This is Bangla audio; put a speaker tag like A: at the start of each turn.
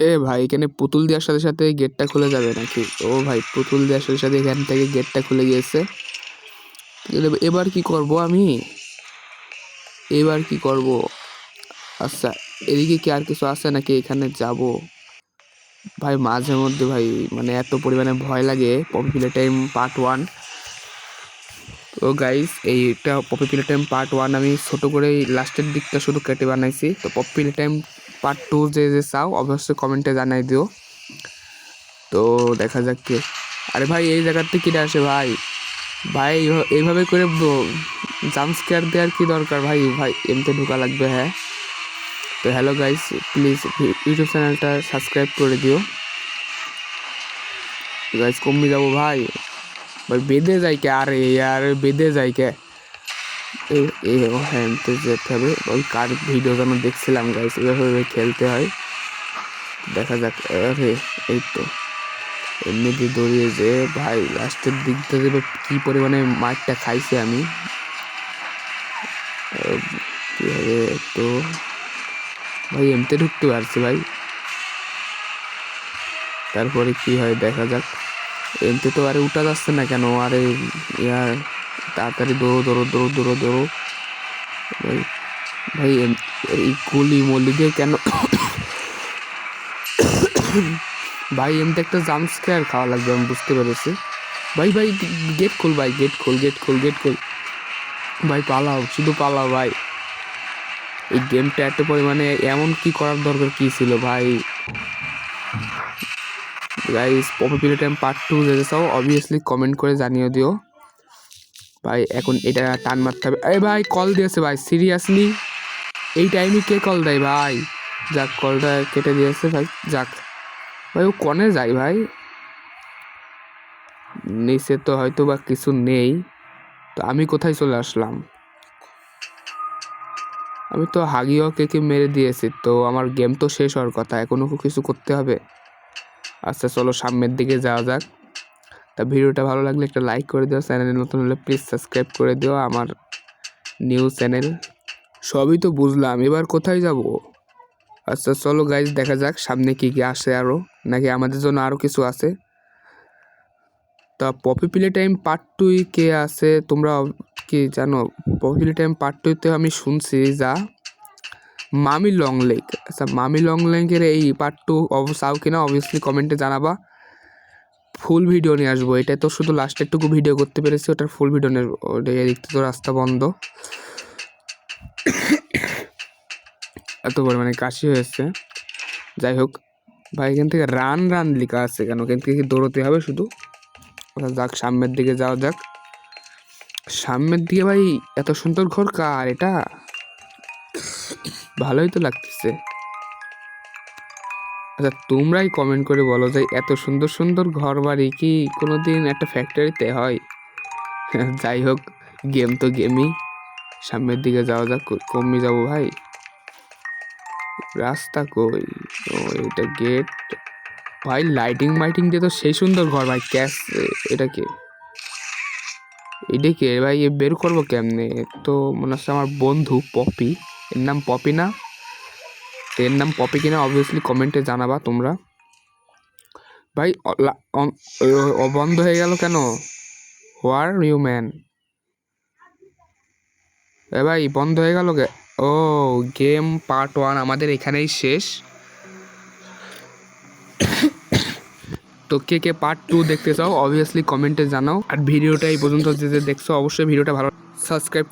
A: এ ভাই, এখানে পুতুল দেওয়ার সাথে সাথে গেটটা খুলে যাবে নাকি? ও ভাই, পুতুল দেওয়ার সাথে সাথে এখান থেকে গেটটা খুলে গিয়েছে। এবার- কি করব আমি? এবার কি করব? আচ্ছা এদিকে কি আর কিছু আছে নাকি? এখানে যাব। ভাই, মাঝে মধ্যে ভাই মানে এত পরিমাণে ভয় লাগে পপুলার টাইম পার্ট ওয়ান। তো গাইস এইটা পপুলার টাইম পার্ট ওয়ান আমি ছোট করে লাস্টের দিকটা শুধু কেটে বানাইছি। তো পপুলার টাইম পার্ট টু যে যে চাও, অবশ্যই কমেন্টে জানাই দিও। তো দেখা যাক কে। আরে ভাই, এই জায়গাতে কিনে আসে ভাই। ভাই এইভ- এইভাবে করে জাম্প স্কেয়ার দেওয়ার কি দরকার ভাই? ভাই এমতে ঢোকা লাগবে হ্যাঁ? তো হ্যালো গাইস প্লিজ ইউটিউব চ্যানেলটা সাবস্ক্রাইব করে দিও। গাইস কমে যাব ভাই। ভাই, বেঁধে যায় কে? আরে, আর, বেঁধে যায় কে? হ্যাঁ হবে। ওই কার ভিডিও দেখছিলাম গাইস এভাবে খেলতে হয় দেখা যাক এই তো। এমনিতে দৌড়িয়ে যে ভাই লাস্টের দিক থেকে কি পরিমাণে মারটা খাইছি আমি। আহ, কি হবে তো? ভাই এমতে ঢুকতে পারছি ভাই। তারপরে কি হয় দেখা যাক। এমতে তো আরে উঠা যাচ্ছে না কেন? আরে ইয়ার। তাড়াতাড়ি দৌড়ো দৌড়ো দৌড়ো দৌড়ো দৌড়ো। ভাই ভাই এই গুলি মলি দিয়ে কেন? ভাই, এমনি একটা জাম্প স্কেয়ার খাওয়া লাগবে, আমি বুঝতে পেরেছি। ভাই ভাই, গেট খোল, ভাই গেট খোল গেট খোল গেট খোল। ভাই, পালাও, শুধু পালাও, ভাই। এই গেমটা এত পরিমাণে এমন কি করার দরকার, কি ছিল, ভাই? Guys popular time part two যেতে চাও অবভিয়াসলি কমেন্ট করে জানিয়ে দিও। ভাই, এখন এটা টান মারতে হবে। এই ভাই কল দিয়েছে ভাই সিরিয়াসলি এই টাইমে কে কল দেয় ভাই? যাক কলটা কেটে দিয়েছে ভাই, যাক। ভাই, ও কনে যায় ভাই? নিচে তো হয়তো বা কিছু নেই। তো আমি কোথায় চলে আসলাম? আমি তো হাগিও কেকে মেরে দিয়েছি, তো আমার গেম তো শেষ হওয়ার কথা এখনও কিছু করতে হবে। আচ্ছা চলো সামনের দিকে যাওয়া যাক। তা ভিডিওটা ভালো লাগলে একটা লাইক করে দিও চ্যানেলে নতুন হলে প্লিজ সাবস্ক্রাইব করে দিও, আমার নিউ চ্যানেল সবই তো বুঝলাম, এবার কোথায় যাব? আচ্ছা চলো গাইজ দেখা যাক সামনে কি কী আসে আরও নাকি আমাদের জন্য আরও কিছু আছে? তা পপি টাইম পার্ট টুই কে আছে? তোমরা কি জানো, পপি প্লে টাইম পার্ট টুইতে আমি শুনছি, যা মামি লং লেক। আচ্ছা মামি লং লেকের এই পার্ট টু চাও কিনা? অবভিয়াসলি কমেন্টে জানাবা। ফুল ভিডিও নিয়ে আসব। এটা তো শুধু লাস্টের টুকু ভিডিও করতে পেরেছি, ওটার ফুল ভিডিও নিয়ে এদিক তো রাস্তা বন্ধ। এত পরিমাণে কাশি হয়েছে। যাই হোক, ভাই, এখান থেকে রান রান লেখা আছে কেন? এখান থেকে দৌড়তে হবে শুধু? যাক, সামনের দিকে যাওয়া যাক। সামনের দিকে ভাই, এত সুন্দর ঘর কার এটা? ভালোই তো লাগতেছে। আচ্ছা তোমরাই কমেন্ট করে বলো যে এত সুন্দর সুন্দর ঘর বাড়ি কি কোনো দিন একটা ফ্যাক্টরিতে হয়? যাই হোক গেম তো গেমই সামনের দিকে যাওয়া যাক কমে যাব ভাই। রাস্তা কই? ও, এটা গেট ভাই লাইটিং মাইটিং দিয়ে তো সেই সুন্দর ঘর, ভাই। ক্যাশ, এটা কে? এটা কে? ভাই বের করব কেমনে? তো মনে হচ্ছে আমার বন্ধু, পপি। এর নাম পপি না এর নাম পপি কিনা অবভিয়াসলি কমেন্টে জানাবা তোমরা। ভাই বন্ধ হয়ে গেল কেন? হোয়ার ইউ ম্যান এ ভাই, বন্ধ হয়ে গেল ও গেম পার্ট ওয়ান আমাদের এখানেই শেষ। তো কে কে পার্ট টু দেখতে চাও অবভিয়াসলি কমেন্টে জানাও। আর ভিডিওটা এই পর্যন্ত যে দেখছ, অবশ্যই ভিডিওটা ভালো সাবস্ক্রাইব